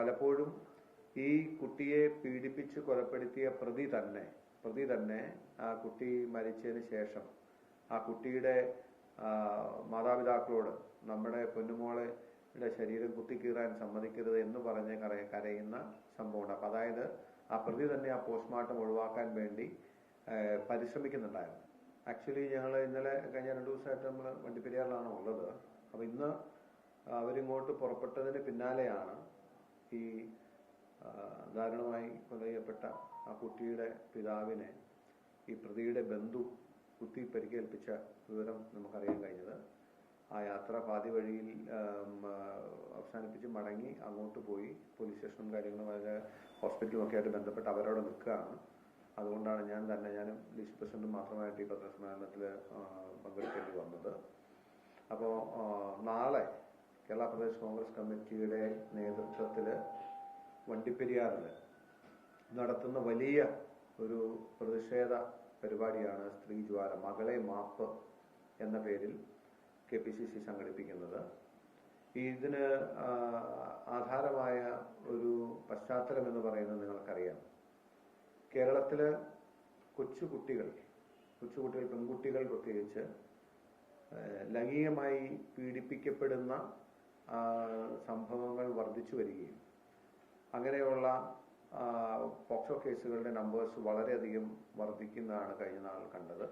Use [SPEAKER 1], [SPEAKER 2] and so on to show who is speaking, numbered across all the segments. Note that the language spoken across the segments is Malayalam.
[SPEAKER 1] പലപ്പോഴും ഈ കുട്ടിയെ പീഡിപ്പിച്ച് കൊലപ്പെടുത്തിയ പ്രതി തന്നെ പ്രതി തന്നെ ആ കുട്ടി മരിച്ചതിന് ശേഷം ആ കുട്ടിയുടെ മാതാപിതാക്കളോട് നമ്മുടെ പൊന്നുമോളെ യുടെ ശരീരം കുത്തിക്കീറാൻ സമ്മതിക്കരുത് എന്ന് പറഞ്ഞ് കര- കരയുന്ന സംഭവമുണ്ട്. അപ്പൊ അതായത് ആ പ്രതി തന്നെ ആ പോസ്റ്റ്മോർട്ടം ഒഴിവാക്കാൻ വേണ്ടി പരിശ്രമിക്കുന്നുണ്ടായിരുന്നു. ആക്ച്വലി ഞങ്ങൾ ഇന്നലെ കഴിഞ്ഞ രണ്ടു ദിവസമായിട്ട് നമ്മൾ വണ്ടിപ്പെരിയാറിലാണ് ഉള്ളത് അപ്പൊ ഇന്ന് അവരിങ്ങോട്ട് പുറപ്പെട്ടതിന് പിന്നാലെയാണ് ഈ ദാരുണമായി കൊല ചെയ്യപ്പെട്ട ആ കുട്ടിയുടെ പിതാവിനെ ഈ പ്രതിയുടെ ബന്ധു കുത്തി പരിക്കേൽപ്പിച്ച വിവരം നമുക്കറിയാൻ കഴിഞ്ഞത്. ആ യാത്ര പാതി വഴിയിൽ അവസാനിപ്പിച്ച് മടങ്ങി അങ്ങോട്ട് പോയി. പോലീസ് സ്റ്റേഷനും കാര്യങ്ങളും വളരെ ഹോസ്പിറ്റലും ഒക്കെ ആയിട്ട് ബന്ധപ്പെട്ട് അവരോട് നിൽക്കുകയാണ്. അതുകൊണ്ടാണ് ഞാൻ തന്നെ ഞാനും ലീസ് പ്രസിഡന്റും മാത്രമായിട്ട് ഈ പത്രസമ്മേളനത്തിൽ പങ്കെടുക്കേണ്ടി വന്നത്. അപ്പോൾ നാളെ കേരള പ്രദേശ് കോൺഗ്രസ് കമ്മിറ്റിയുടെ നേതൃത്വത്തിൽ വണ്ടിപ്പെരിയാറിൽ നടത്തുന്ന വലിയ ഒരു പ്രതിഷേധ പരിപാടിയാണ് സ്ത്രീ ജ്വാല മകളെ മാപ്പ് എന്ന പേരിൽ കെ പി സി സി സംഘടിപ്പിക്കുന്നത്. ഇതിന് ആധാരമായ ഒരു പശ്ചാത്തലം എന്ന് പറയുന്നത് നിങ്ങൾക്കറിയാം. കേരളത്തിൽ കൊച്ചുകുട്ടികൾ കൊച്ചുകുട്ടികൾ പെൺകുട്ടികൾ പ്രത്യേകിച്ച് ലൈംഗികമായി പീഡിപ്പിക്കപ്പെടുന്ന സംഭവങ്ങൾ വർദ്ധിച്ചു വരികയും അങ്ങനെയുള്ള പോക്സോ കേസുകളുടെ നമ്പേഴ്സ് വളരെയധികം വർദ്ധിക്കുന്നതാണ് കഴിഞ്ഞ നാൾ കണ്ടത്.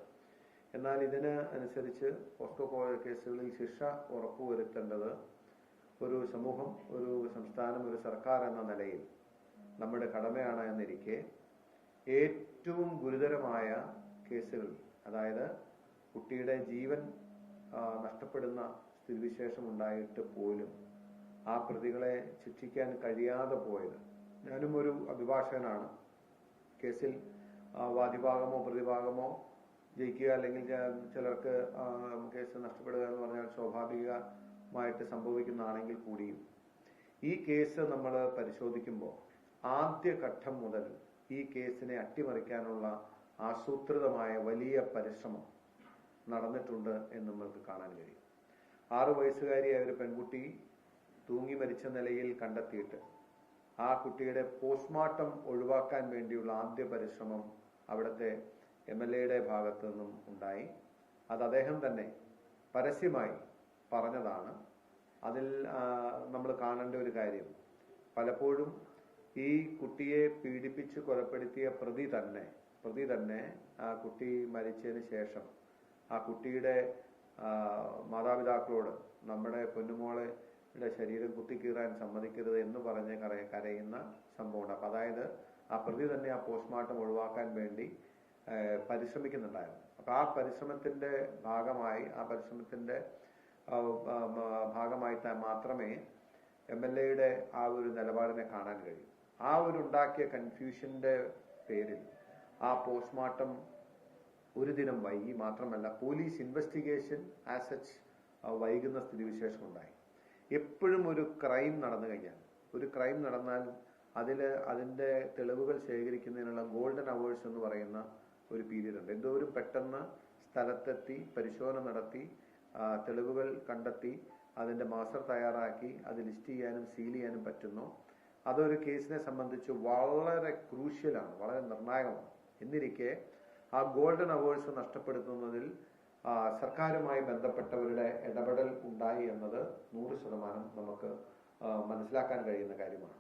[SPEAKER 1] എന്നാൽ ഇതിന് അനുസരിച്ച് പോക്സോ കേസുകളിൽ ശിക്ഷ ഉറപ്പുവരുത്തേണ്ടത് ഒരു സമൂഹം ഒരു സംസ്ഥാനം ഒരു സർക്കാർ എന്ന നിലയിൽ നമ്മുടെ കടമയാണ് എന്നിരിക്കെ ഏറ്റവും ഗുരുതരമായ കേസുകൾ അതായത് കുട്ടിയുടെ ജീവൻ നഷ്ടപ്പെടുന്ന സ്ഥിതിവിശേഷം ഉണ്ടായിട്ട് പോലും ആ പ്രതികളെ ശിക്ഷിക്കാൻ കഴിയാതെ പോയത്. ഞാനും ഒരു അഭിഭാഷകനാണ്. കേസിൽ വാദിഭാഗമോ പ്രതിഭാഗമോ ജയിക്കുക അല്ലെങ്കിൽ ചിലർക്ക് കേസ് നഷ്ടപ്പെടുക എന്ന് പറഞ്ഞാൽ സ്വാഭാവികമായിട്ട് സംഭവിക്കുന്നതാണെങ്കിൽ കൂടിയും ഈ കേസ് നമ്മൾ പരിശോധിക്കുമ്പോൾ ആദ്യ ഘട്ടം മുതൽ ഈ കേസിനെ അട്ടിമറിക്കാനുള്ള ആസൂത്രിതമായ വലിയ പരിശ്രമം നടന്നിട്ടുണ്ട് എന്ന് നമ്മൾക്ക് കാണാൻ കഴിയും. ആറു വയസ്സുകാരിയായ ഒരു പെൺകുട്ടി തൂങ്ങി മരിച്ച നിലയിൽ കണ്ടെത്തിയിട്ട് ആ കുട്ടിയുടെ പോസ്റ്റ്മോർട്ടം ഒഴിവാക്കാൻ വേണ്ടിയുള്ള ആദ്യ പരിശ്രമം അവിടുത്തെ എം എൽ എയുടെ ഭാഗത്തു നിന്നും ഉണ്ടായി. അത് അദ്ദേഹം തന്നെ പരസ്യമായി പറഞ്ഞതാണ്. അതിൽ നമ്മൾ കാണേണ്ട ഒരു കാര്യം പലപ്പോഴും ഈ കുട്ടിയെ പീഡിപ്പിച്ച് കൊലപ്പെടുത്തിയ പ്രതി തന്നെ പ്രതി തന്നെ ആ കുട്ടി മരിച്ചതിന് ശേഷം ആ കുട്ടിയുടെ മാതാപിതാക്കളോട് നമ്മുടെ പൊന്നുമോളെ ശരീരം കുത്തിക്കീറാൻ സമ്മതിക്കരുത് എന്ന് പറഞ്ഞ് കരയ കരയുന്ന സംഭവമുണ്ട്. അപ്പൊ അതായത് ആ പ്രതി തന്നെ ആ പോസ്റ്റ്മോർട്ടം ഒഴിവാക്കാൻ വേണ്ടി പരിശ്രമിക്കുന്നുണ്ടായിരുന്നു. അപ്പൊ ആ പരിശ്രമത്തിന്റെ ഭാഗമായി ആ പരിശ്രമത്തിന്റെ ഭാഗമായി മാത്രമേ എം എൽ എയുടെ ആ ഒരു നിലപാടിനെ കാണാൻ കഴിയൂ. ആ ഒരു ഉണ്ടാക്കിയ കൺഫ്യൂഷന്റെ പേരിൽ ആ പോസ്റ്റ്മോർട്ടം ഒരു ദിനം വൈകി മാത്രമല്ല പോലീസ് ഇൻവെസ്റ്റിഗേഷൻ ആസ് വൈകുന്ന സ്ഥിതിവിശേഷം ഉണ്ടായി. എപ്പോഴും ഒരു ക്രൈം നടന്നു കഴിഞ്ഞാൽ ഒരു ക്രൈം നടന്നാൽ അതിൽ അതിന്റെ തെളിവുകൾ ശേഖരിക്കുന്നതിനുള്ള ഗോൾഡൻ അവേഴ്സ് എന്ന് പറയുന്ന ഒരു പീരീഡ് ഉണ്ട്. എന്തോരും പെട്ടെന്ന് സ്ഥലത്തെത്തി പരിശോധന നടത്തി തെളിവുകൾ കണ്ടെത്തി അതിന്റെ മാസ്റ്റർ തയ്യാറാക്കി അത് ലിസ്റ്റ് ചെയ്യാനും സീൽ ചെയ്യാനും പറ്റുന്നു. അതൊരു കേസിനെ സംബന്ധിച്ച് വളരെ ക്രൂഷ്യലാണ് വളരെ നിർണായകമാണ്. എന്നിരിക്കെ ആ ഗോൾഡൻ അവേഴ്സ് നഷ്ടപ്പെടുത്തുന്നതിൽ സർക്കാരുമായി ബന്ധപ്പെട്ടവരുടെ ഇടപെടൽ ഉണ്ടായി എന്നത് നൂറ് ശതമാനം നമുക്ക് മനസ്സിലാക്കാൻ കഴിയുന്ന കാര്യമാണ്.